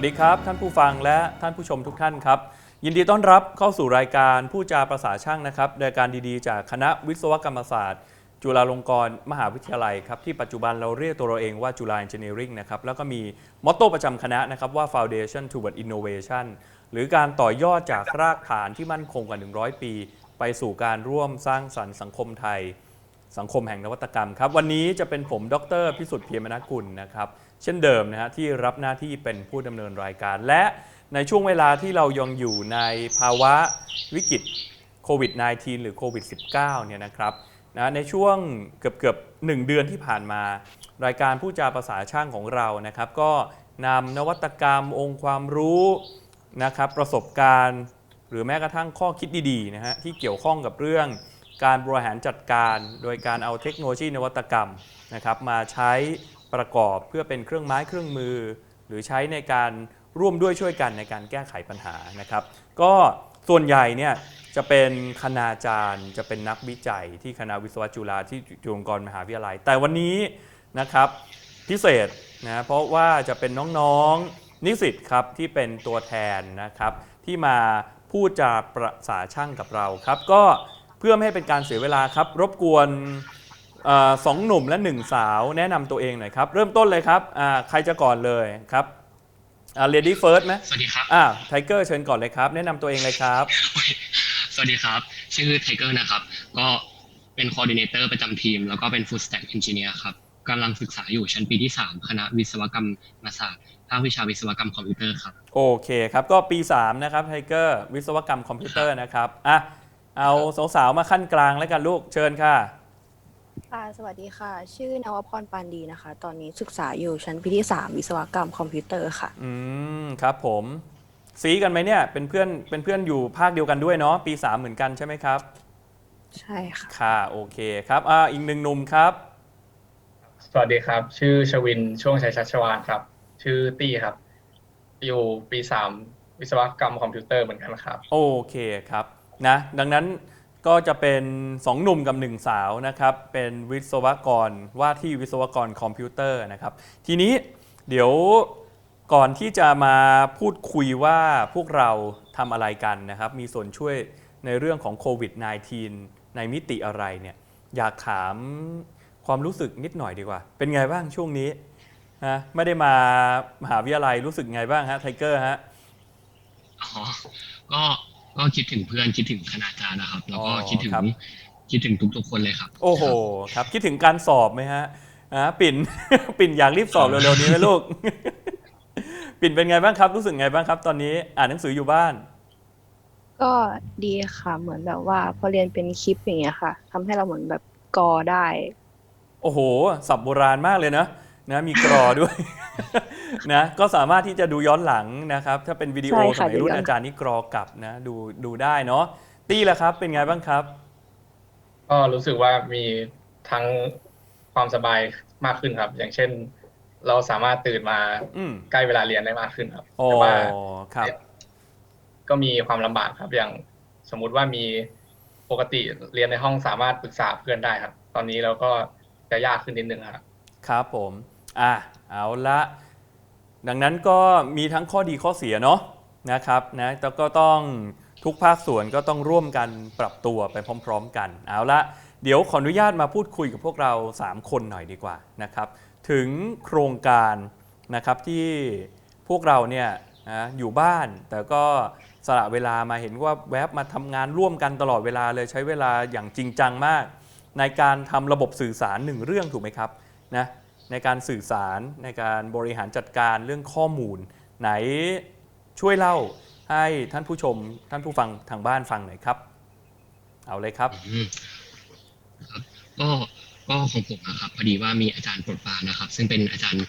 วัสดีครับ ท่านผู้ฟังและท่านผู้ชมทุกท่านครับ ยินดีต้อนรับเข้าสู่รายการผู้จาประสาช่างนะครับรายการดีๆ จากคณะวิศวกรรมศาสตร์ จุฬาลงกรณ์มหาวิทยาลัยครับที่ปัจจุบันเราเรียกตัวเราเองว่าจุฬา Engineering นะครับแล้วก็มีมอตโต้ประจำคณะนะครับว่า Foundation toward Innovation หรือการต่อยอดจากรากฐานที่มั่นคงกว่า 100 ปี ไปสู่การร่วมสร้างสรรค์สังคมไทย สังคมแห่งนวัตกรรมครับวันนี้จะเป็นผมดรพิสุทธิ์เพียรมนกุลนะครับ เช่นเดิมนะฮะที่รับหน้าที่เป็นผู้ดำเนินรายการ และในช่วงเวลาที่เรายังอยู่ในภาวะวิกฤตโควิด -19 หรือโควิด -19 เนี่ยนะครับนะในช่วงเกือบเกือบหนึ่งเดือนที่ผ่านมา รายการผู้จาภาษาช่างของเรานะครับ ก็นำนวัตกรรมองค์ความรู้นะครับประสบการณ์ หรือแม้กระทั่งข้อคิดดีๆนะฮะที่เกี่ยวข้องกับเรื่องการบริหารจัดการ โดยการเอาเทคโนโลยีนวัตกรรมนะครับมาใช้ ประกอบเพื่อเป็นเครื่องไม้เครื่องมือ หรือใช้ในการร่วมด้วยช่วยกันในการแก้ไขปัญหานะครับ ก็ส่วนใหญ่เนี่ยจะเป็นคณาจารย์ จะเป็นนักวิจัยที่คณะวิศวะจุฬาที่จุฬาลงกรณ์มหาวิทยาลัย แต่วันนี้นะครับพิเศษนะเพราะว่าจะเป็นน้องๆนิสิตครับที่เป็นตัวแทนนะครับ ที่มาพูดจาประสาช่างกับเราครับ ก็เพื่อไม่ให้เป็นการเสียเวลาครับ รบกวน สองหนุ่มและหนึ่งสาวแนะนำตัวเองหน่อยครับ เริ่มต้นเลยครับอ่าใครจะก่อนเลยครับอ่า lady first ไหมสวัสดีครับอ่าไทเกอร์เชิญก่อนเลยครับ แนะนำตัวเองเลยครับ สวัสดีครับ ชื่อไทเกอร์นะครับ ก็เป็น coordinator ประจำทีม แล้วก็เป็น full stack engineer ครับกำลังศึกษาอยู่ชั้นปีที่ 3 คณะวิศวกรรมศาสตร์ภาควิชาวิศวกรรมคอมพิวเตอร์ครับ โอเคครับ ก็ปี 3 นะครับไทเกอร์วิศวกรรมคอมพิวเตอร์นะครับอะเอาสาวๆมาขั้นกลางแล้วกันลูกเชิญค่ะ ค่ะสวัสดีค่ะ ชื่อนวพรปานดีนะคะ ตอนนี้ศึกษาอยู่ชั้นปีที่ 3 วิศวกรรมคอมพิวเตอร์ค่ะ อืมครับผมซีกันไหมเนี่ยเป็นเพื่อนเป็นเพื่อนอยู่ภาคเดียวกันด้วยเนาะปี 3 เหมือนกันใช่ไหมครับ ใช่ค่ะ ค่ะโอเคครับอ่าอีกหนึ่งหนุ่มครับ สวัสดีครับ ชื่อชวินช่วงชัยชัชวานครับ ชื่อตี้ครับ อยู่ปีสามวิศวกรรมคอมพิวเตอร์เหมือนกันครับ โอเคครับนะดังนั้น ก็จะเป็น 2 หนุ่มกับ 1 สาวนะครับ เป็นวิศวกรว่าที่วิศวกรคอมพิวเตอร์นะครับ ทีนี้เดี๋ยวก่อนที่จะมาพูดคุยว่าพวกเราทำอะไรกันนะครับ มีส่วนช่วยในเรื่องของโควิด -19 ในมิติอะไรเนี่ยอยากถามความรู้สึกนิดหน่อยดีกว่า เป็นไงบ้างช่วงนี้นะไม่ได้มามหาวิทยาลัยรู้สึกไงบ้างฮะไทเกอร์ฮะอ๋อก็ ก็คิดถึงเพื่อนคิดถึงคณาจารย์นะครับ แล้วก็อ๋อคิดถึงครับคิดถึงทุกๆคนเลยครับ โอ้โหครับ คิดถึงการสอบไหมฮะอ่าปิ่น ปิ่นอยากรีบสอบเร็วๆนี้ไหมลูก ปิ่นเป็นไงบ้างครับ รู้สึกไงบ้างครับ ตอนนี้อ่านหนังสืออยู่บ้าน ก็ดีค่ะ เหมือนแบบว่าพอเรียนเป็นคลิปอย่างเงี้ยค่ะทำให้เราเหมือนแบบกอได้ โอ้โห สับโบราณมากเลยนะ นะมีกรอด้วย นะก็สามารถที่จะดูย้อนหลังนะครับ ถ้าเป็นวิดีโอใช่สค่ะมัยรุ่นดูย้อน อาจารย์นี่กรอกลับนะ ดูดูได้เนาะตี้ละครับ เป็นไงบ้างครับ ก็รู้สึกว่ามีทั้งความสบายมากขึ้นครับ อย่างเช่น เราสามารถตื่นมาอืมใกล้เวลาเรียนได้มากขึ้นครับโอ้แต่ว่าครับ ก็มีความลำบากครับ อย่างสมมุติว่ามีปกติเรียนในห้องสามารถปรึกษาเพื่อนได้ครับ ตอนนี้เราก็จะยากขึ้นนิดนึงครับ ครับผม อะเอาละดังนั้นก็มีทั้งข้อดีข้อเสียเนาะนะครับนะแต่ก็ต้องทุกภาคส่วนก็ต้องร่วมกันปรับตัวไปพร้อม ๆ กันเอาละเดี๋ยวขออนุญาตมาพูดคุยกับพวกเรา 3 คนหน่อยดีกว่านะครับถึงโครงการนะครับที่พวกเราเนี่ยนะอยู่บ้าน แต่ก็สละเวลามาเห็นว่าแวบมาทำงานร่วมกันตลอดเวลาเลยใช้เวลาอย่างจริงจังมาก ในการทำระบบสื่อสารหนึ่งเรื่องถูกไหมครับนะ ในการสื่อสารในการบริหารจัดการเรื่องข้อมูล ไหนช่วยเล่าให้ท่านผู้ชมท่านผู้ฟังทางบ้านฟังหน่อยครับ เอาเลยครับอืมครับก็ก็ของผมนะครับพอดีว่ามีอาจารย์โปรดปรานนะครับ ซึ่งเป็นอาจารย์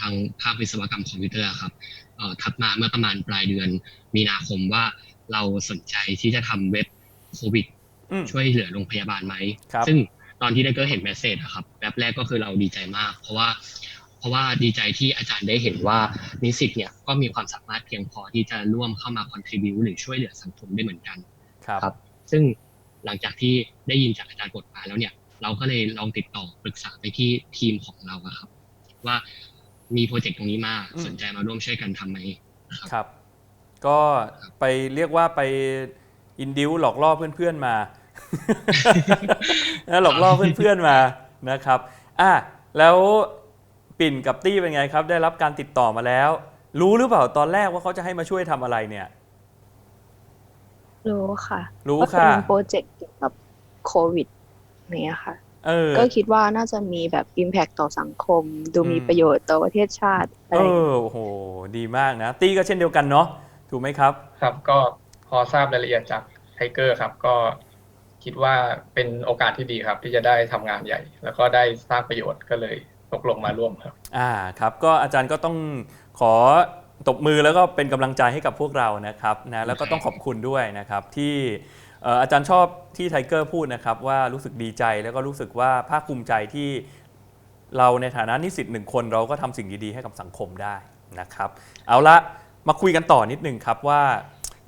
ทางภาควิศวกรรมคอมพิวเตอร์ครับเอ่อทักมาเมื่อประมาณปลายเดือนมีนาคมว่าเราสนใจที่จะทำเว็บโควิดอืมช่วยเหลือโรงพยาบาลไหมครับซึ่ง ตอนที่ได้ก็เห็นแมสเซจอะครับแบบแรกก็คือเราดีใจมาก เพราะว่า เพราะว่าดีใจที่อาจารย์ได้เห็นว่านิสิตเนี่ยก็มีความสามารถเพียงพอที่จะร่วมเข้ามา contribu หรือช่วยเหลือสังคมได้เหมือนกันครับครับซึ่งหลังจากที่ได้ยินจากอาจารย์บทมาแล้วเนี่ย เราก็เลยลองติดต่อปรึกษาไปที่ทีมของเราอะครับ ว่ามีโปรเจกต์ตรงนี้มาอืมสนใจมาร่วมช่วยกันทำไหมครับ ก็ไปเรียกว่าไปอินดิวหลอกล่อเพื่อนๆมา นะหลอกล่อเพื่อนๆมานะครับอะแล้วปิ่นกับตี้เป็นไงครับ ได้รับการติดต่อมาแล้ว รู้หรือเปล่าตอนแรกว่าเขาจะให้มาช่วยทำอะไรเนี่ย รู้ค่ะรู้ว่าค่ะ เป็นโปรเจกต์เกี่ยวกับโควิดเนี่ยค่ะ เออ ก็คิดว่าน่าจะมีแบบ Impact ต่อสังคม ดูมีอืม ประโยชน์ต่อประเทศชาติอะเอไรอย่างเงี้ยอโอ้โหดีมากนะ ตี้ก็เช่นเดียวกันเนาะถูกไหมครับ ครับก็พอทราบรายละเอียดจากไทเกอร์ครับ ก็ คิดว่าเป็นโอกาสที่ดีครับ ที่จะได้ทำงานใหญ่ แล้วก็ได้สร้างประโยชน์ก็เลยตกลงมาร่วมครับ อ่าครับก็อาจารย์ก็ต้องขอตบมือแล้วก็เป็นกำลังใจให้กับพวกเรานะครับนะแล้วก็ต้องขอบคุณด้วยนะครับที่เอ่ออาจารย์ชอบที่ไทเกอร์พูดนะครับว่ารู้สึกดีใจแล้วก็รู้สึกว่าภาคภูมิใจที่เราในฐานะนิสิตหนึ่งคนเราก็ทำสิ่งดีๆให้กับสังคมได้นะครับเอาละมาคุยกันต่อนิดหนึ่งครับว่า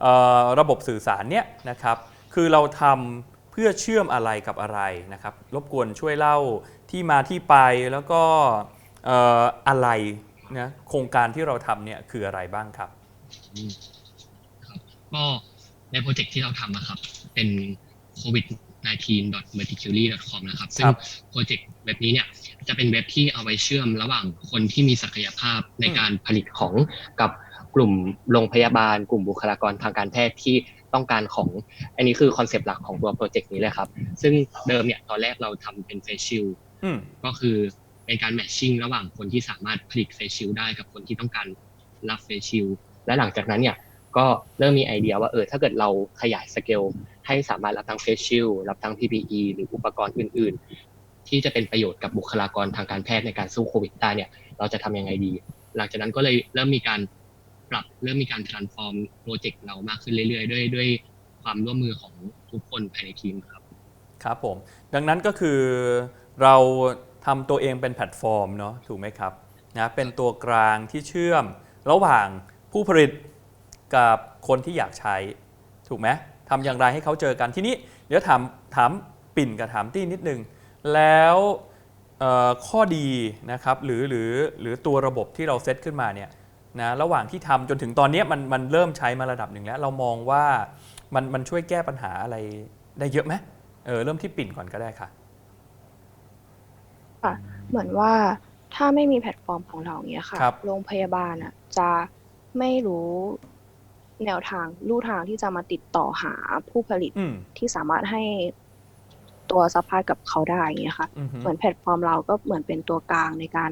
เอ่อระบบสื่อสารเนี่ยนะครับคือเราทำ เพื่อเชื่อมอะไรกับอะไรนะครับรบกวนช่วยเล่าที่มาที่ไปแล้วก็เอ่ออะไรนะโครงการที่เราทำเนี่ยคืออะไรบ้างครับก็ในโปรเจกต์ที่เราทำนะครับ เป็น covid 19 mercury com นะครับ ซึ่งครับโปรเจกต์เว็บนี้เนี่ยจะเป็นเว็บที่เอาไว้เชื่อมระหว่างคนที่มีศักยภาพในอืมการผลิตของกับกลุ่มโรงพยาบาล กลุ่มบุคลากรทางการแพทย์ที่ ต้องการของ อันนี้คือคอนเซปต์หลักของตัวโปรเจกต์นี้เลยครับ ซึ่งเดิมเนี่ยตอนแรกเราทำเป็นเฟซชิลอืมก็คือเป็นการแมทชิ่งระหว่างคนที่สามารถผลิตเฟซชิลได้กับคนที่ต้องการรับเฟซชิลและหลังจากนั้นเนี่ยก็เริ่มมีไอเดียว่าเออถ้าเกิดเราขยายสเกลให้สามารถรับทั้งเฟซชิลรับทั้ง PPE หรืออุปกรณ์อื่น ๆ ที่จะเป็นประโยชน์กับบุคลากรทางการแพทย์ในการสู้โควิดได้เนี่ย เราจะทำยังไงดี หลังจากนั้นก็เลยเริ่มมีการ ปรับเริ่มมีการ transform โปรเจกต์เรามากขึ้นเรื่อยๆ ด้วยด้วยความร่วมมือของทุกคนภายในทีมครับ ครับผม ดังนั้นก็คือเราทำตัวเองเป็นแพลตฟอร์มเนาะถูกไหมครับนะเป็นตัวกลางที่เชื่อมระหว่างผู้ผลิตกับคนที่อยากใช้ ถูกไหมทำอย่างไรให้เขาเจอกันที่นี้เดี๋ยวถามถามปิ่นกับถามตี้นิดนึง แล้วข้อดีนะครับหรือหรือหรือตัวระบบที่เราเซตขึ้นมาเนี่ย นะระหว่างที่ทำจนถึงตอนเนี้ยมันมันเริ่มใช้มาระดับหนึ่งแล้ว เรามองว่ามันมันช่วยแก้ปัญหาอะไรได้เยอะไหมเออเริ่มที่ปิ่นก่อนก็ได้ค่ะค่ะเหมือนว่าถ้าไม่มีแพลตฟอร์มของเราเนี้ยค่ะครับโรงพยาบาลอะจะไม่รู้แนวทางลู่ทางที่จะมาติดต่อหาผู้ผลิตอืมที่สามารถให้ตัวซัพพลายกับเขาได้อย่างเงี้ยค่ะอือฮึเหมือนแพลตฟอร์มเราก็เหมือนเป็นตัวกลางในการ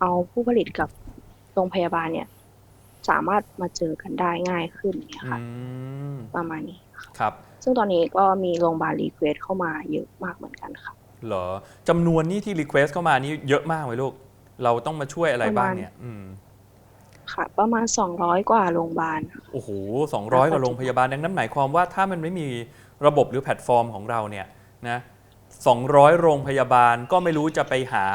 เอาผู้ผลิตกับโรงพยาบาลเนี่ย สามารถมาเจอกันได้ง่ายขึ้นเนี่ยค่ะอืมประมาณนี้ครับ ซึ่งตอนนี้ก็มีโรงพยาบาลรีเควสเข้ามาเยอะมากเหมือนกันค่ะเหรอจำนวนนี้ที่รีเควสเข้ามานี่เยอะมากเลยลูก เราต้องมาช่วยอะไรบ้างเนี่ยอืมค่ะ ประมาณสองร้อยกว่าโรงพยาบาลค่ะโอ้โหสองร้อยกว่าโรงพยาบาลดังนั้นหมายความว่าถ้ามันไม่มีระบบหรือแพลตฟอร์มของเราเนี่ยนะสองร้อยโรงพยาบาลก็ไม่รู้จะไปหา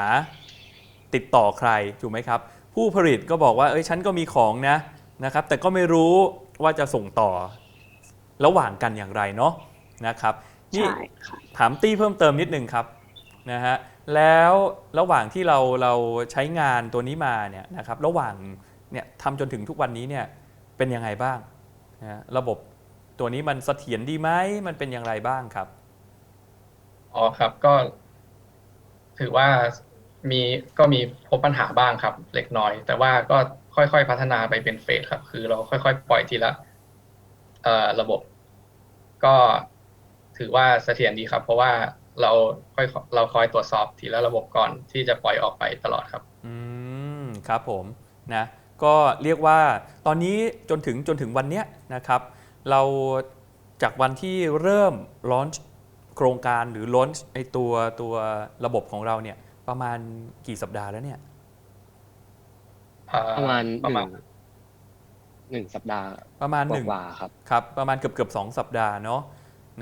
ติดต่อใครถูกไหมครับ ผู้ผลิตก็บอกว่าเอ้ยฉันก็มีของนะนะครับ แต่ก็ไม่รู้ว่าจะส่งต่อระหว่างกันอย่างไรเนาะนะครับนี่ใช่ค่ะถามตี้เพิ่มเติมนิดนึงครับนะฮะแล้วระหว่างที่เราเราใช้งานตัวนี้มาเนี่ยนะครับระหว่างเนี่ยทำจนถึงทุกวันนี้เนี่ยเป็นยังไงบ้างนะฮะระบบตัวนี้มันเสถียรดีไหมมันเป็นอย่างไรบ้างครับอ๋อครับก็ ถือว่า มีก็มีพบปัญหาบ้างครับ เล็กน้อย แต่ว่าก็ค่อยๆพัฒนาไปเป็นเฟสครับ คือเราค่อยๆปล่อยทีละเอ่อระบบ ก็ถือว่าเสถียรดีครับ เพราะว่าเราค่อยเราคอยตรวจสอบทีละระบบก่อนที่จะปล่อยออกไปตลอดครับ อืมครับผมนะก็เรียกว่าตอนนี้จนถึงจนถึงวันเนี้ยนะครับ เราจากวันที่เริ่มลอนโครงการหรือลอนไอตัวตัวระบบของเราเนี่ย ประมาณกี่สัปดาห์แล้วเนี่ยอ่ประมาณประหมานึ่ณงหนึ่งสัปดาห์ประมาณหนึ่งกว่าๆครับครับ ประมาณเกือบเกือบสองสัปดาห์เนาะ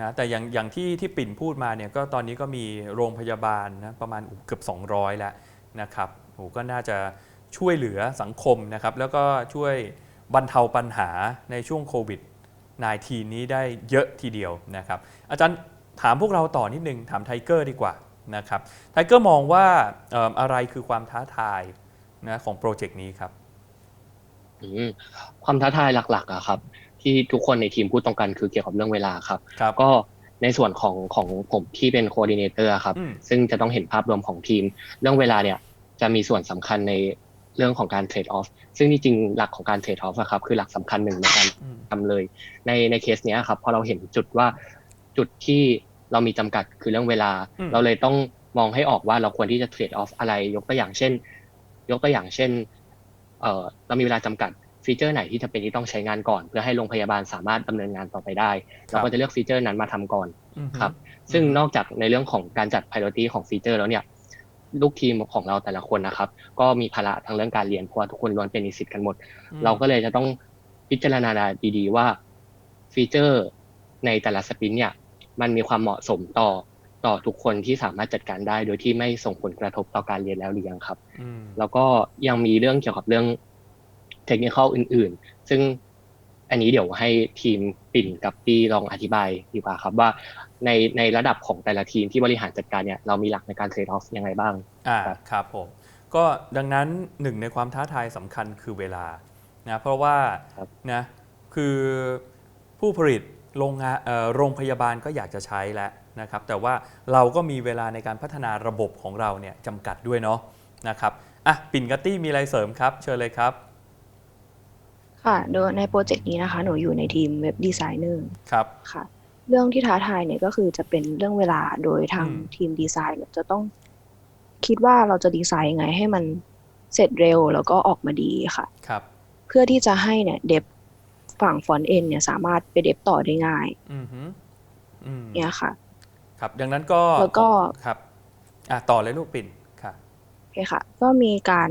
นะแต่อย่างอย่างที่ที่ปิ่นพูดมาเนี่ยก็ตอนนี้ก็มีโรงพยาบาลนะประมาณเกือบ 200 แล้วนะครับโหก็น่าจะช่วยเหลือสังคมนะครับ แล้วก็ช่วยบรรเทาปัญหาในช่วงโควิด -19 นี้ได้เยอะทีเดียวนะครับ อาจารย์ถามพวกเราต่อนิดนึง ถามไทเกอร์ดีกว่า นะครับไทเกอร์มองว่าเอิ่มอะไรคือความท้าทายนะของโปรเจกต์นี้ครับอืมความท้าทายหลักๆอะครับ ที่ทุกคนในทีมพูดตรงกันคือเกี่ยวกับเรื่องเวลาครับครับก็ในส่วนของของผมที่เป็นโคดิเนเตอร์ครับอืมซึ่งจะต้องเห็นภาพรวมของทีม เรื่องเวลาเนี่ยจะมีส่วนสำคัญในเรื่องของการเทรดออฟซึ่งจริงๆหลักของการเทรดออฟครับคือหลักสำคัญหนึ่งในการอืมทำเลย ในในเคสเนี้ยครับพอเราเห็นจุดว่าจุดที่ เรามีจำกัดคือเรื่องเวลาอืมเราเลยต้องมองให้ออกว่าเราควรที่จะเทรดออฟอะไร ยกตัวอย่างเช่น ยกตัวอย่างเช่นเอ่อเรามีเวลาจำกัดฟีเจอร์ไหนที่จะเป็นที่ต้องใช้งานก่อน เพื่อให้โรงพยาบาลสามารถดำเนินงานต่อไปได้ เราก็จะเลือกฟีเจอร์นั้นมาทำก่อนอืมครับ ซึ่งนอกจากในเรื่องของการจัด priority ของฟีเจอร์แล้วเนี่ยลูกทีมของเราแต่ละคนนะครับ ก็มีภาระทางเรื่องการเรียนเพราะว่าทุกคนล้วนเป็นนิสิตกันหมดอืมเราก็เลยจะต้องพิจารณาดีๆว่าฟีเจอร์ในแต่ละสปรินต์เนี่ย มันมีความเหมาะสมต่อต่อทุกคนที่สามารถจัดการได้ โดยที่ไม่ส่งผลกระทบต่อการเรียนแล้วหรือยังครับอืมแล้วก็ยังมีเรื่องเกี่ยวกับเรื่องเทคนิคอื่น ๆ ซึ่งอันนี้เดี๋ยวให้ทีมปิ่นกับปีลองอธิบายดีกว่าครับว่าในในระดับของแต่ละทีมที่บริหารจัดการเนี่ยเรามีหลักในการเทรดออฟยังไงบ้าง อ่าครับครับผม ก็ดังนั้นหนึ่งในความท้าทายสำคัญคือเวลานะเพราะว่าครับนะคือผู้ผลิต โรงงานเอ่อโรงพยาบาลก็อยากจะใช้แล้วนะครับ แต่ว่าเราก็มีเวลาในการพัฒนาระบบของเราเนี่ยจำกัดด้วยเนาะนะครับอะปิ่นกัตตี้มีอะไรเสริมครับ เชิญเลยครับ ค่ะโดยในโปรเจกต์นี้นะคะ หนูอยู่ในทีมเว็บดีไซเนอร์ครับ ค่ะ เรื่องที่ท้าทายเนี่ยก็คือจะเป็นเรื่องเวลาโดยทางอืม ทีมดีไซน์เนี่ยจะต้องคิดว่าเราจะดีไซน์ยังไงให้มันเสร็จเร็วแล้วก็ออกมาดีค่ะ ครับ เพื่อที่จะให้เนี่ยเดฟ ฝั่งฟอนต์เอ็นเนี่ยสามารถไปเดฟต่อได้ง่ายอืมฮึอืมเนี่ยค่ะ ครับ ดังนั้นก็แล้วก็ครับอะต่อเลยลูกปิ่นค่ะโอเคค่ะ ก็มีการ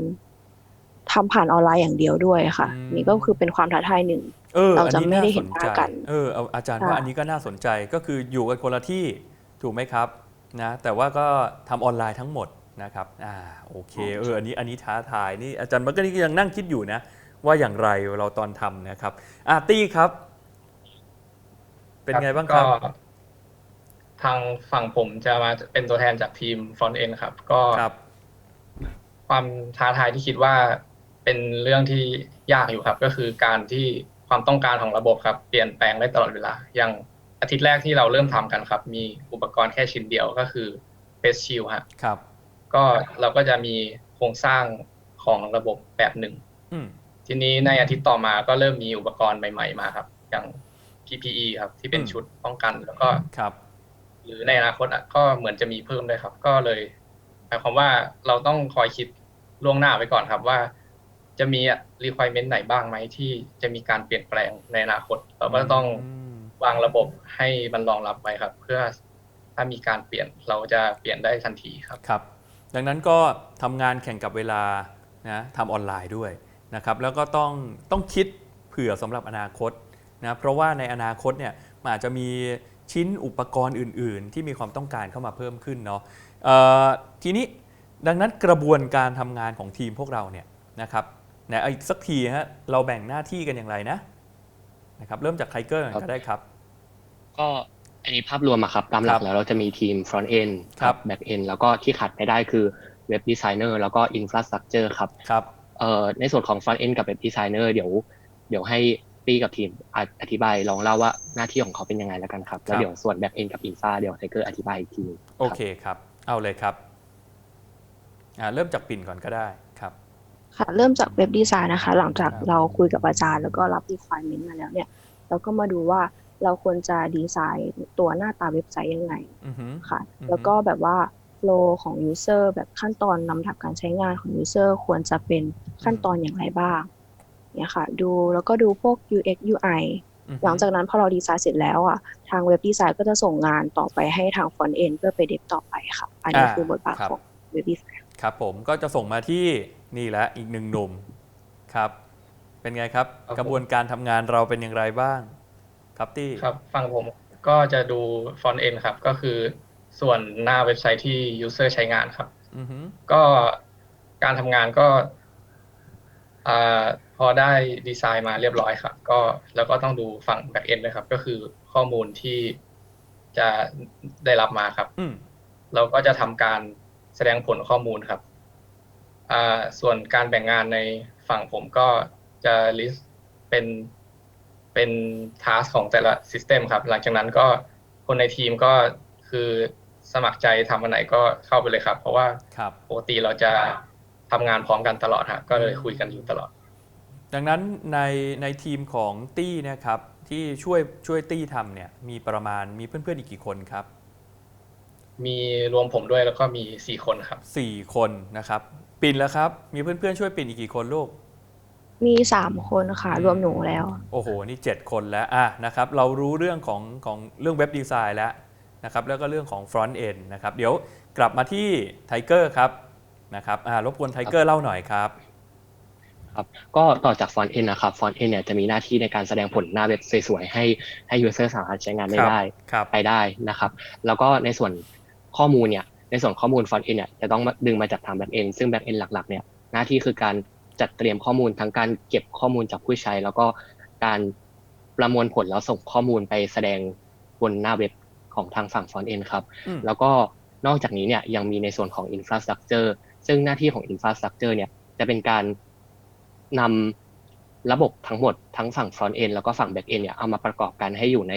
ทำผ่านออนไลน์อย่างเดียวด้วยค่ะอืมนี่ก็คือเป็นความท้าทายหนึ่งเออเราอันจะนี้ไม่น่าได้สเห็นนหน้าใจกัน เออเอาอาจารย์ค่ะว่าอันนี้ก็น่าสนใจก็คืออยู่กันคนละที่ถูกไหมครับนะแต่ว่าก็ทำออนไลน์ทั้งหมดนะครับอ่าโอเคเอออันนี้อันนี้ท้าทายนี่อาจารย์มันก็นี่ยังนั่งคิดอยู่นะ ว่าอย่างไรเราตอนทำนะครับอาร์ตี้ครับ เป็นไงบ้างครับก็ทางฝั่งผมจะมาเป็นตัวแทนจากทีม Front End ครับ ก็ครับความท้าทายที่คิดว่าเป็นเรื่องที่ยากอยู่ครับ ก็คือการที่ความต้องการของระบบครับ เปลี่ยนแปลงได้ตลอดเวลา อย่างอาทิตย์แรกที่เราเริ่มทำกันครับ มีอุปกรณ์แค่ชิ้นเดียวก็คือ Face Shield ฮะครับ ก็เราก็จะมีโครงสร้างของระบบแบบหนึ่งอืม ทีนี้ในอาทิตย์ต่อมาก็เริ่มมีอุปกรณ์ใหม่ๆมาครับ อย่าง PPE ครับ ที่เป็นอืมชุดป้องกันแล้วก็ครับ หรือในอนาคตอะก็เหมือนจะมีเพิ่มด้วยครับ ก็เลยหมายความว่าเราต้องคอยคิดล่วงหน้าไว้ก่อนครับว่า จะมี requirement ไหนบ้างไหมที่จะมีการเปลี่ยนแปลงในอนาคตเราก็ต้องมวางระบบให้มันรองรับไว้ครับ เพื่อถ้ามีการเปลี่ยนเราจะเปลี่ยนได้ทันทีครับ ครับ ดังนั้นก็ทำงานแข่งกับเวลานะทำออนไลน์ด้วย นะครับแล้วก็ต้องต้องคิดเผื่อสำหรับอนาคตนะเพราะว่าในอนาคตเนี่ยมันอาจจะมีชิ้นอุปกรณ์อื่น ๆ ที่มีความต้องการเข้ามาเพิ่มขึ้นเนาะเอ่อทีนี้ดังนั้นกระบวนการทำงานของทีมพวกเราเนี่ยนะครับนะเอาอีกสักทีฮะเราแบ่งหน้าที่กันอย่างไรนะนะครับเริ่มจากไคเกอร์ก็ได้ครับ ก็อันนี้ภาพรวมอะครับตามหลัครักบแล้วเราจะมีทีม front end ครับ back end แล้วก็ที่ขาดไม่ได้คือเว็บดีไซเนอร์แล้วก็ infrastructure ครับครับ เอ่อในส่วนของ front end กับ web designer เดี๋ยว เดี๋ยวให้ปีกับทีมออธิบายลองเล่าว่าหน้าที่ของเขาเป็นยังไงแล้วกันครับ แล้วเดี๋ยวส่วน back end กับ infra เดี๋ยวไทเกอร์อธิบายอีกทีหนึงโอเคครับ เอาเลยครับอ่าเริ่มจากปิ่นก่อนก็ได้ครับค่ะเริ่มจากเว็บดีไซน์นะคะ หลังจากครับเราคุยกับอาจารย์ แล้วก็รับ requirement มาแล้วเนี่ย เราก็มาดูว่าเราควรจะดีไซน์ตัวหน้าตาเว็บไซต์ยังไงอือหือค่ะอือฮึแล้วก็แบบว่า flow ของ user แบบขั้นตอนลำดับการใช้งานของ user ควรจะเป็นขั้นตอนอย่างไรบ้างเนี่ยค่ะ ดูแล้วก็ดูพวก UX UI อือหือหลังจากนั้นพอเราดีไซน์เสร็จแล้วอะทางเว็บดีไซน์ก็จะส่งงานต่อไปให้ทาง front end เพื่อไปเดฟต่อไปค่ะ อันนี้อ่าคือบทบาทครับของเว็บดีไซน์ครับผมก็จะส่งมาที่นี่แหละอีกหนึ่งหนุ่มครับ เป็นไงครับครับผมกระบวนการทำงานเราเป็นอย่างไรบ้าง ครับตี้ครับฝั่งผมก็จะดู Front End ครับ ก็คือ ส่วนหน้าเว็บไซต์ที่ User ใช้งานครับอือหือก็การทำงานก็อ่าพอได้ดีไซน์มาเรียบร้อยครับ ก็แล้วก็ต้องดูฝั่ง Back End ด้วยครับ ก็คือข้อมูลที่จะได้รับมาครับอืมเราก็จะทำการแสดงผลข้อมูลครับอ่าส่วนการแบ่งงานในฝั่งผมก็จะ list เป็นเป็นทาสของแต่ละ system ครับ หลังจากนั้นก็คนในทีมก็คือ สมัครใจทำอันไหนก็เข้าไปเลยครับ เพราะว่าครับ ปกติเราจะทำงานพร้อมกันตลอดฮะก็เลยคุยกันอยู่ตลอด ดังนั้นในในทีมของตี้เนะครับที่ช่วยช่วยตี้ทำเนี่ยมีประมาณมีเพื่อนๆอีกกี่คนครับ มีรวมผมด้วยแล้วก็มีสี่คนครับสี่คนนะครับ ปิ่นแล้วครับ มีเพื่อนๆช่วยปิ่นอีกกี่คนลูก มีสามคนค่ะ รวมหนูแล้ว โอ้โห นี่ 7 คนแล้วอะนะครับ เรารู้เรื่องของของเรื่องเว็บดีไซน์แล้ว นะครับแล้วก็เรื่องของ Front End นะครับเดี๋ยวกลับมาที่ไทเกอร์ครับนะครับอ่ารบกวนไทเกอร์เล่าหน่อยครับครับก็ต่อจากฟอนต์เอ็นนะครับฟอนต์เอ็นเนี่ยจะมีหน้าที่ในการแสดงผลหน้าเว็บสวยๆให้ให้ยูเซอร์สามารถใช้งานได้ครับได้ครับไปได้นะครับ แล้วก็ในส่วนข้อมูลเนี่ยในส่วนข้อมูลฟอนต์เอ็นเนี่ยจะต้องมาดึงมาจากทางแบ็กเอนซึ่งแบ็กเอนหลักๆเนี่ยหน้าที่คือการจัดเตรียมข้อมูลทั้งการเก็บข้อมูลจากผู้ใช้ แล้วก็การประมวลผลแล้วส่งข้อมูลไปแสดงบนหน้าเว็บ ของทางฝั่งฟอนต์เอ็นครับอืมแล้วก็นอกจากนี้เนี่ยยังมีในส่วนของ Infrastructure ซึ่งหน้าที่ของ Infrastructure เนี่ยจะเป็นการนำระบบทั้งหมดทั้งฝั่ง Front End แล้วก็ฝั่ง Back End เนี่ยเอามาประกอบกันให้อยู่ใน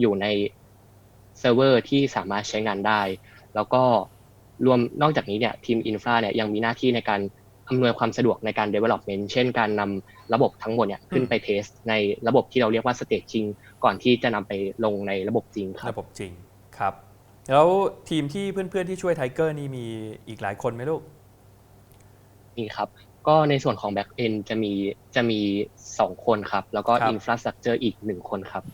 อยู่ในเซิร์ฟเวอร์ที่สามารถใช้งานได้ แล้วก็รวมนอกจากนี้เนี่ยทีม Infra เนี่ยยังมีหน้าที่ในการอำนวยความสะดวกในการ development เช่นการนำระบบทั้งหมดเนี่ยขึ้นไปเทสในระบบที่เราเรียกว่า staging ก่อนที่จะนำไปลงในระบบจริงครับระบบจริงครับ แล้วทีมที่เพื่อนๆที่ช่วยไทเกอร์นี่มีอีกหลายคนไหมลูกนี่ครับ ก็ในส่วนของ Back End จะมีจะมี 2 คนครับ แล้วก็ครับ Infrastructure อีก 1 คนครับ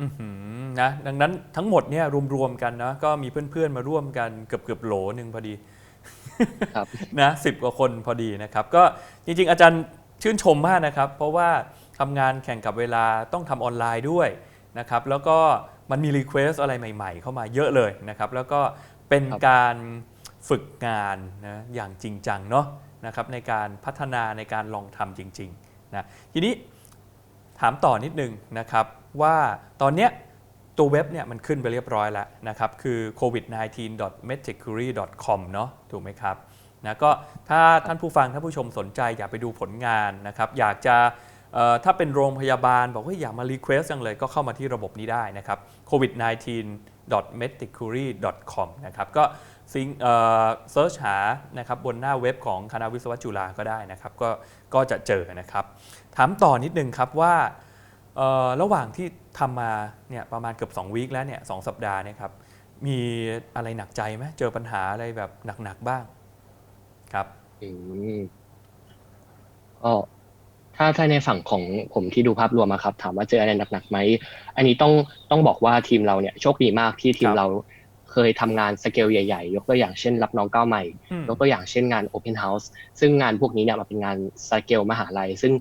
อือหือนะดังนั้นทั้งหมดเนี่ยรวมๆกันนะ ก็มีเพื่อนๆมาร่วมกันเกือบเกือบๆโหลหนึ่งพอดีครับนะสิบกว่าคนพอดีนะครับ ก็จริงๆ อาจารย์ชื่นชมมากนะครับ เพราะว่า ทำงานแข่งกับเวลาต้องทำออนไลน์ด้วยนะครับแล้วก็มันมีรีเควสอะไรใหม่ ๆ เข้ามาเยอะเลยนะครับแล้วก็เป็นการฝึกงานนะอย่างจริงจังเนาะนะครับในการพัฒนาในการลองทำจริงๆนะทีนี้ถามต่อนิดนึงนะครับว่าตอนเนี้ยตัวเว็บเนี่ยมันขึ้นไปเรียบร้อยแล้วนะครับคือ covid19.medtechcury.com เนาะถูกไหมครับนะก็ถ้าท่านผู้ฟังท่านผู้ชมสนใจอยากไปดูผลงานนะครับอยากจะ ถ้าเป็นโรงพยาบาลบอกว่าอยากมารีเควสจังเลยก็เข้ามาที่ระบบนี้ได้นะครับ covid19.medicuri.com นะครับก็ซิงเซิร์ชหานะครับบนหน้าเว็บของคณะวิศวะจุฬาก็ได้นะครับก็ก็จะเจอนะครับ ถามต่อนิดนึงครับว่าระหว่างที่ทำมาเนี่ยประมาณเกือบ2วีคแล้วเนี่ยสองสัปดาห์นะครับมีอะไรหนักใจไหมเจอปัญหาอะไรแบบหนักๆบ้าง ครับอืมก็ ถ้าถ้าในฝั่งของผมที่ดูภาพรวมอะครับ ถามว่าเจออะไรหนักๆไหมอันนี้ต้องต้องบอกว่าทีมเราเนี่ยโชคดีมากที่ทีคมรับเราเคยทำงานสเกลใหญ่ๆ ยกตัวอย่างเช่น รับน้องก้าวใหม่อืมยกตัวอย่างเช่นงาน Open House ซึ่งงานพวกนี้เนี่ยมันเป็นงานสเกลมหาลัย ซึ่ง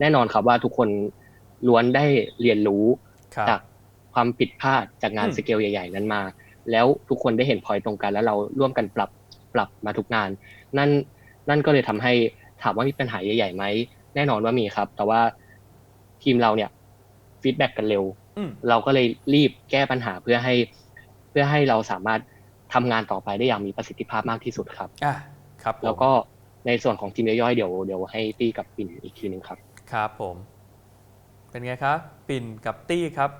แน่นอนครับว่าทุกคนล้วนได้เรียนรู้ครับจากความผิดพลาดจากงานอืมสเกลใหญ่ ๆ นั้นมา แล้วทุกคนได้เห็นพอยตรงกัน แล้วเราร่วมกันปรับปรับมาทุกงาน นั่นนั่นก็เลยทำให้ถามว่ามีปัญหาใหญ่ๆไหม แน่นอนว่ามีครับ แต่ว่าทีมเราเนี่ยฟีดแบ็กกันเร็ว อืมเราก็เลยรีบแก้ปัญหาเพื่อให้ เพื่อให้เราสามารถทำงานต่อไปได้อย่างมีประสิทธิภาพมากที่สุดครับ อะครับผมแล้วก็ในส่วนของทีมย่อยๆเดี๋ยวเดี๋ยวให้ตี้กับปิ่นอีกทีหนึ่งครับ ครับผม เป็นไงครับ ปิ่นกับตี้ครับ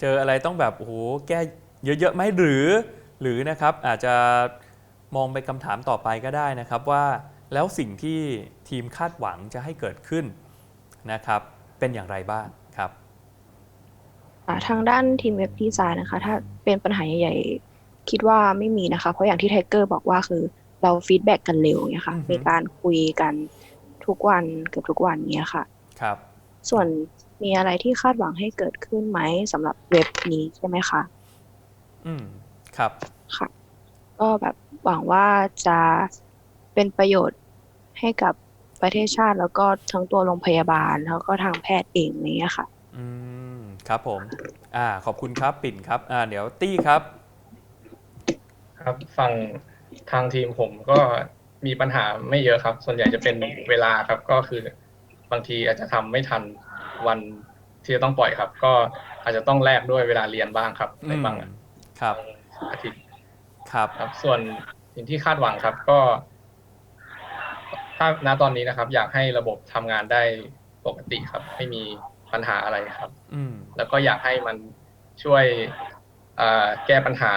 เจออะไรต้องแบบโอ้โหแก้เยอะๆไหมหรือ หรือนะครับอาจจะมองไปคำถามต่อไปก็ได้นะครับว่า แล้วสิ่งที่ทีมคาดหวังจะให้เกิดขึ้นนะครับเป็นอย่างไรบ้างครับอ่าทางด้านทีมเว็บดีไซน์นะคะ ถ้าเป็นปัญหาใหญ่ๆ คิดว่าไม่มีนะคะ เพราะอย่างที่ไทเกอร์บอกว่าคือเราฟีดแบ็กกันเร็วเนี่ยค่ะอือฮึมีการคุยกันทุกวันเกือบทุกวันเนี่ยค่ะ ครับ ส่วนมีอะไรที่คาดหวังให้เกิดขึ้นไหมสำหรับเว็บนี้ใช่ไหมคะ อืม ครับ ค่ะ ก็แบบหวังว่าจะ เป็นประโยชน์ให้กับประเทศชาติแล้วก็ทั้งตัวโรงพยาบาลแล้วก็ทางแพทย์เองอะไรเนี้ยค่ะ อืมครับผม อ่า ขอบคุณครับปิ่นครับ อ่า เดี๋ยวตี้ครับ ครับฝั่งทางทีมผมก็มีปัญหาไม่เยอะครับ ส่วนใหญ่จะเป็นเวลาครับก็คือบางทีอาจจะทำไม่ทันวันที่จะต้องปล่อยครับ ก็อาจจะต้องแลกด้วยเวลาเรียนบ้างครับในบางอืมครับอาทิตย์ครับครับ ส่วนสิ่งที่คาดหวังครับ ก็ ถ้าณตอนนี้นะครับ อยากให้ระบบทำงานได้ปกติครับ ไม่มีปัญหาอะไรครับ อืม แล้วก็อยากให้มันช่วยเอ่อแก้ปัญหา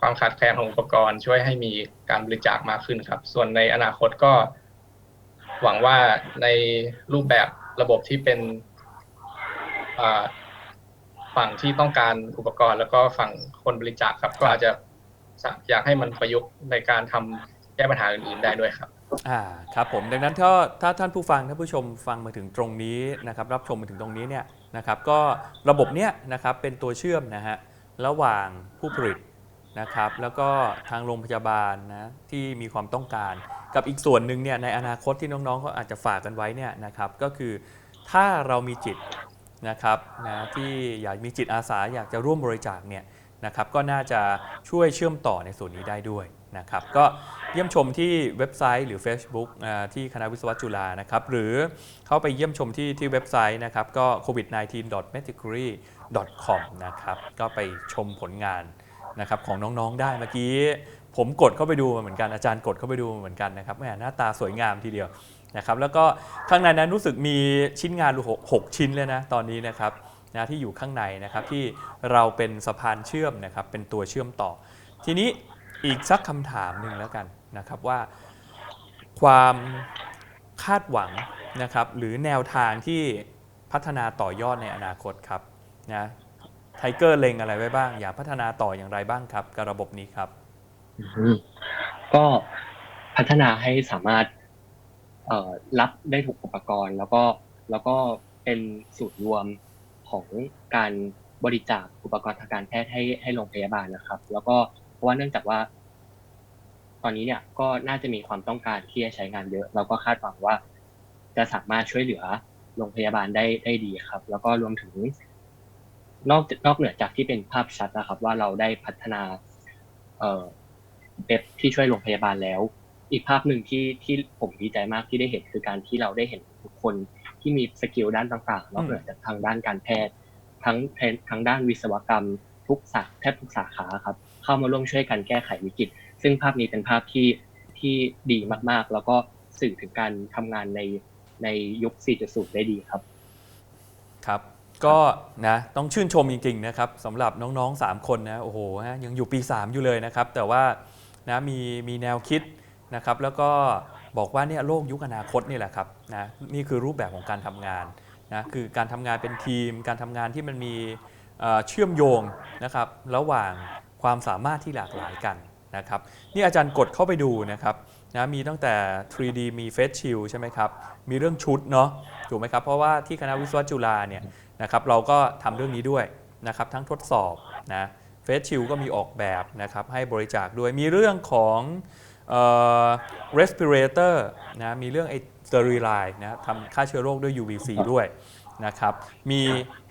ความขาดแคลนของอุปกรณ์ ช่วยให้มีการบริจาคมากขึ้นครับ ส่วนในอนาคตก็ หวังว่าในรูปแบบระบบที่เป็นอ่าฝั่งที่ต้องการอุปกรณ์ แล้วก็ฝั่งคนบริจาคครับ ก็อาจจะอยากให้มันประยุกต์ในการทำแก้ปัญหาอื่นๆได้ด้วยครับ อ่าครับผมดังนั้นถ้าถ้าท่านผู้ฟังท่านผู้ชมฟังมาถึงตรงนี้นะครับรับชมมาถึงตรงนี้เนี่ยนะครับก็ระบบเนี้ยนะครับเป็นตัวเชื่อมนะฮะระหว่างผู้ผลิตนะครับแล้วก็ทางโรงพยาบาลนะที่มีความต้องการ กับอีกส่วนหนึ่งเนี่ยในอนาคตที่น้องๆเขาอาจจะฝากกันไว้เนี่ยนะครับก็คือถ้าเรามีจิตนะครับนะที่อยากมีจิตอาสาอยากจะร่วมบริจาคเนี่ยนะครับก็น่าจะช่วยเชื่อมต่อในส่วนนี้ได้ด้วย นะครับก็เยี่ยมชมที่เว็บไซต์หรือ Facebook ที่คณะวิศวะจุฬานะครับหรือเข้าไปเยี่ยมชมที่ที่เว็บไซต์นะครับก็ covid19.matricuri.com นะครับก็ไปชมผลงานนะครับของน้องๆได้เมื่อกี้ ผมกดเข้าไปดูมาเหมือนกันอาจารย์กดเข้าไปดูมาเหมือนกันนะครับแหมหน้าตาสวยงามทีเดียวนะครับแล้วก็ข้างในนั้นรู้สึกมีชิ้นงานหกหกชิ้นเลยนะตอนนี้นะครับนะที่อยู่ข้างในนะครับที่เราเป็นสะพานเชื่อมนะครับเป็นตัวเชื่อมต่อ ทีนี้ อีกสักคำถามหนึ่งแล้วกันนะครับว่าความคาดหวังนะครับหรือแนวทางที่พัฒนาต่อยอดในอนาคตครับนะไทเกอร์เล็งอะไรไว้บ้าง อยากพัฒนาต่ออย่างไรบ้างครับกับระบบนี้ครับก็พัฒนาให้สามารถรับได้ถูกอุปกรณ์ แล้วก็แล้วก็เป็นสูตรรวมของการบริจาคอุปกรณ์ทางการแพทย์ให้ให้โรงพยาบาลนะครับ แล้วก็ เพราะว่าเนื่องจากว่า ตอนนี้เนี่ยก็น่าจะมีความต้องการที่จะใช้งานเยอะแล้วก็คาดหวังว่า จะสามารถช่วยเหลือโรงพยาบาลได้ได้ดีครับ แล้วก็รวมถึง นอกนอกเหนือจากที่เป็นภาพชัดนะครับ ว่าเราได้พัฒนา เอ่อเว็บที่ช่วยโรงพยาบาลแล้ว อีกภาพหนึ่งที่ที่ผมดีใจมากที่ได้เห็นคือการที่เราได้เห็นทุกคนที่มีสกิลด้านต่างๆนอกเหนือจากทางด้านการแพทย์ ทั้งทั้งด้านวิศวกรรมทุกสาแทบทุกสาขาครับ เข้ามาร่วมช่วยกันแก้ไขวิกฤต ซึ่งภาพนี้เป็นภาพที่ที่ดีมากๆ แล้วก็สื่อถึงการทำงานในในยุค 4.0 ได้ดีครับ ครับก็นะต้องชื่นชมจริงๆนะครับสำหรับน้องๆ 3 คนนะโอ้โหฮะยังอยู่ปี 3 อยู่เลยนะครับ แต่ว่านะมีมีแนวคิดนะครับ แล้วก็บอกว่าเนี่ยโลกยุคอนาคตนี่แหละครับนะนี่คือรูปแบบของการทำงานนะคือการทำงานเป็นทีม การทำงานที่มันมีเชื่อมโยงนะครับ ระหว่าง ความสามารถที่หลากหลายกันนะครับนี่อาจารย์กดเข้าไปดูนะครับนะมีตั้งแต่ 3D มี Face Shield ใช่ไหมครับมีเรื่องชุดเนาะถูกไหมครับเพราะว่าที่คณะวิศวะจุฬาเนี่ยนะครับเราก็ทำเรื่องนี้ด้วยนะครับทั้งทดสอบนะเฟสชิลก็มีออกแบบนะครับให้บริจาคด้วยมีเรื่องของเอ่อ respirator นะมีเรื่องไอ้ sterilize นะทำฆ่าเชื้อโรคด้วย UVC ด้วยนะครับมี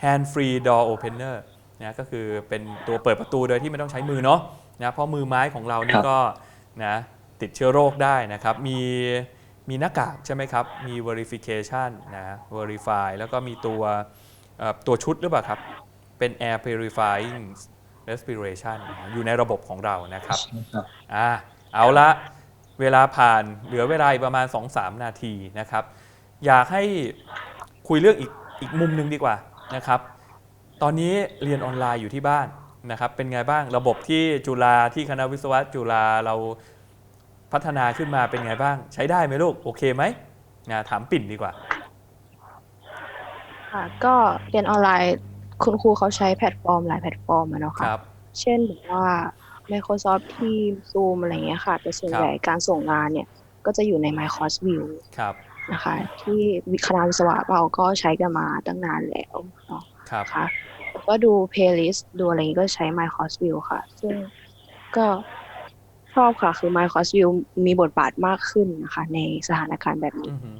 hand free door opener นะก็คือเป็นตัวเปิดประตูโดยที่ไม่ต้องใช้มือเนาะนะเพราะมือไม้ของเรานี่ครับก็นะติดเชื้อโรคได้นะครับ มีมีหน้ากากใช่ไหมครับ มี verification นะ verify แล้วก็มีตัวเอ่อตัวชุดหรือเปล่าครับ เป็น air purifying respiration นะอยู่ในระบบของเรานะครับอ่าเอาละเวลาผ่านเหลือเวลาอีกประมาณ 2-3 นาทีนะครับ อยากให้คุยเรื่องอีกอีกมุมหนึ่งดีกว่านะครับ ตอนนี้เรียนออนไลน์อยู่ที่บ้านนะครับ เป็นไงบ้างระบบที่จุฬาที่คณะวิศวะจุฬาเราพัฒนาขึ้นมาเป็นไงบ้าง ใช้ได้ไหมลูกโอเคไหมนะถามปิ่นดีกว่า ค่ะ ก็เรียนออนไลน์คุณครูเขาใช้แพลตฟอร์มหลายแพลตฟอร์มอะเนาะคค่ะรับ เช่นแบบว่า Microsoft Teams Zoom อะไรเงี้ยค่ะ แต่ส่วนครับ ใหญ่การส่งงานเนี่ย ก็จะอยู่ใน Microsoft View ครับ นะคะ ที่คณะวิศวะเราก็ใช้กันมาตั้งนานแล้วเนาะ ครับค่ะแล้วก็ดู playlist ดูอะไรอย่างงี้ก็ใช้ Microsoft View ค่ะ ซึ่งก็ชอบค่ะ คือ Microsoft View มีบทบาทมากขึ้นนะคะ ในสถานการณ์แบบนี้อือหือ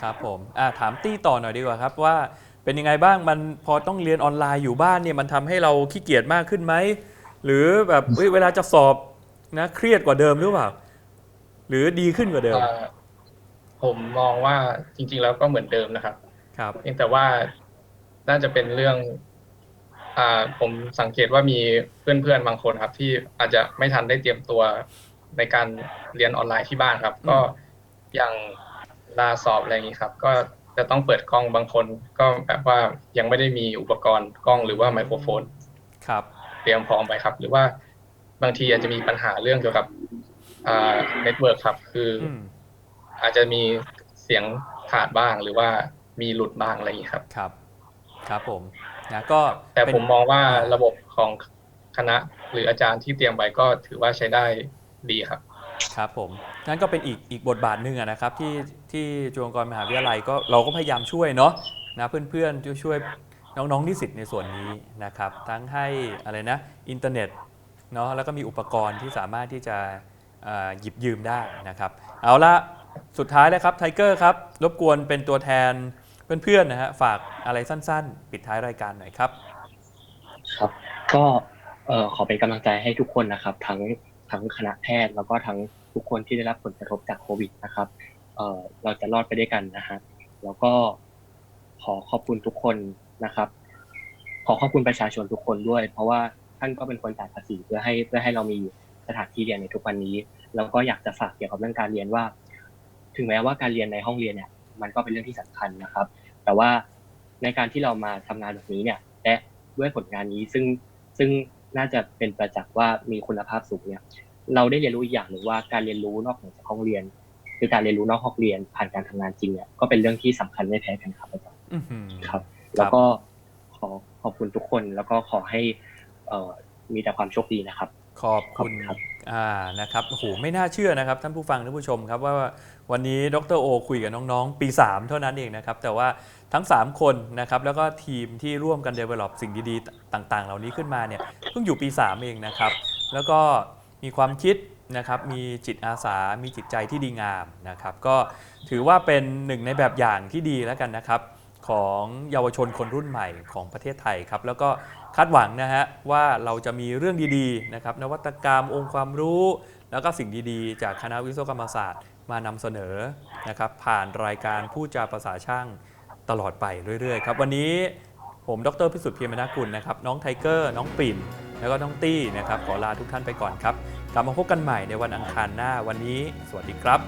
ครับผมอ่าถามตี้ต่อหน่อยดีกว่าครับว่าเป็นยังไงบ้างมันพอต้องเรียนออนไลน์อยู่บ้านเนี่ยมันทำให้เราขี้เกียจมากขึ้นไหม หรือแบบเฮ้ยเวลาจะสอบนะเครียดกว่าเดิมหรือเปล่า หรือดีขึ้นกว่าเดิมเอ่อผมมองว่าจริง ๆ แล้วก็เหมือนเดิมนะครับ ครับเพียงแต่ว่า น่าจะเป็นเรื่องอ่าผมสังเกตว่ามีเพื่อนๆบางคนครับ ที่อาจจะไม่ทันได้เตรียมตัวในการเรียนออนไลน์ที่บ้านครับอืมก็อย่างลาสอบอะไรอย่างนี้ครับ ก็จะต้องเปิดกล้องบางคน ก็แบบว่ายังไม่ได้มีอุปกรณ์กล้องหรือว่าไมโครโฟน ครับ เตรียมพร้อมไปครับ หรือว่าบางทีอาจจะมีปัญหาเรื่องเกี่ยวกับอ่าเน็ตเวิร์กครับ คือออืมอาจจะมีเสียงขาดบ้างหรือว่ามีหลุดบ้างอะไรอย่างนี้ครับครับ ครับผมนะก็แต่เป็นผมมองว่าระบบของคณะหรืออาจารย์ที่เตรียมไว้ก็ถือว่าใช้ได้ดีครับครับผมนั่นก็เป็นอีกอีกบทบาทหนึ่งอะนะครับที่ที่จุฬาลงกรณ์มหาวิทยาลัยก็เราก็พยายามช่วยเนาะนะเพื่อนๆช่วยช่วยน้องๆนิสิตในส่วนนี้นะครับทั้งให้อะไรนะอินเทอร์เน็ตเนาะแล้วก็มีอุปกรณ์ที่สามารถที่จะเอ่อหยิบยืมได้นะครับ เอาละสุดท้ายนะครับไทเกอร์ครับรบกวนเป็นตัวแทน เพื่อนๆนะฮะฝากอะไรสั้นๆ ปิดท้ายรายการหน่อยครับ ครับ ก็เอ่อขอเป็นกำลังใจให้ทุกคนนะครับ ทั้งทั้งคณะแพทย์แล้วก็ทั้งทุกคนที่ได้รับผลกระทบจากโควิดนะครับเอ่อเราจะรอดไปด้วยกันนะฮะแล้วก็ขอขอบคุณทุกคนนะครับ ขอขอบคุณประชาชนทุกคนด้วย เพราะว่าท่านก็เป็นคนจ่ายภาษีเพื่อให้เพื่อให้เรามีสถานที่เรียนในทุกวันนี้ แล้วก็อยากจะฝากเกี่ยวกับเรื่องการเรียนว่า ถึงแม้ว่าการเรียนในห้องเรียนเนี่ย มันก็เป็นเรื่องที่สำคัญนะครับ แต่ว่าในการที่เรามาทำงานแบบนี้เนี่ย และด้วยผลงานนี้ซึ่งซึ่งน่าจะเป็นประจักษ์ว่ามีคุณภาพสูงเนี่ย เราได้เรียนรู้อีกอย่างหนึ่งว่าการเรียนรู้นอกเหนือจากห้องเรียน คือการเรียนรู้นอกห้องเรียนผ่านการทำงานจริงเนี่ยก็เป็นเรื่องที่สำคัญไม่แพ้กันครับอาจารย์อื้อหือครับ แล้วก็ขอขอบคุณทุกคนแล้วก็ขอให้เอ่อมีแต่ความโชคดีนะครับ ขอบคุณครับอ่านะครับโอ้โหไม่น่าเชื่อนะครับ ท่านผู้ฟังท่านผู้ชมครับว่าวันนี้ดรโอ คุยกับน้องๆ ปี 3 เท่านั้นเองนะครับ แต่ว่า ทั้ง 3 คนนะครับแล้วก็ทีมที่ร่วมกัน develop สิ่งดีๆ ต่างๆ เหล่านี้ขึ้นมาเนี่ยเพิ่งอยู่ปี 3 เองนะครับ แล้วก็มีความคิดนะครับมีจิตอาสา มีจิตใจที่ดีงามนะครับ ก็ถือว่าเป็นหนึ่งในแบบอย่างที่ดีแล้วกันนะครับ ของเยาวชนคนรุ่นใหม่ของประเทศไทยครับ แล้วก็คาดหวังนะฮะว่าเราจะมีเรื่องดีๆนะครับนวัตกรรมองค์ความรู้ แล้วก็สิ่งดีๆ จากคณะวิศวกรรมศาสตร์ มานำเสนอนะครับผ่านรายการพูดจาภาษาช่าง ตลอดไปเรื่อยๆครับ วันนี้ผมดรพิสุทธิ์เพียรมนากุลนะครับน้องไทเกอร์ น้องปิ่น แล้วก็น้องตี้นะครับขอลาทุกท่านไปก่อนครับ กลับมาพบกันใหม่ในวันอังคารหน้าวันนี้ สวัสดีครับ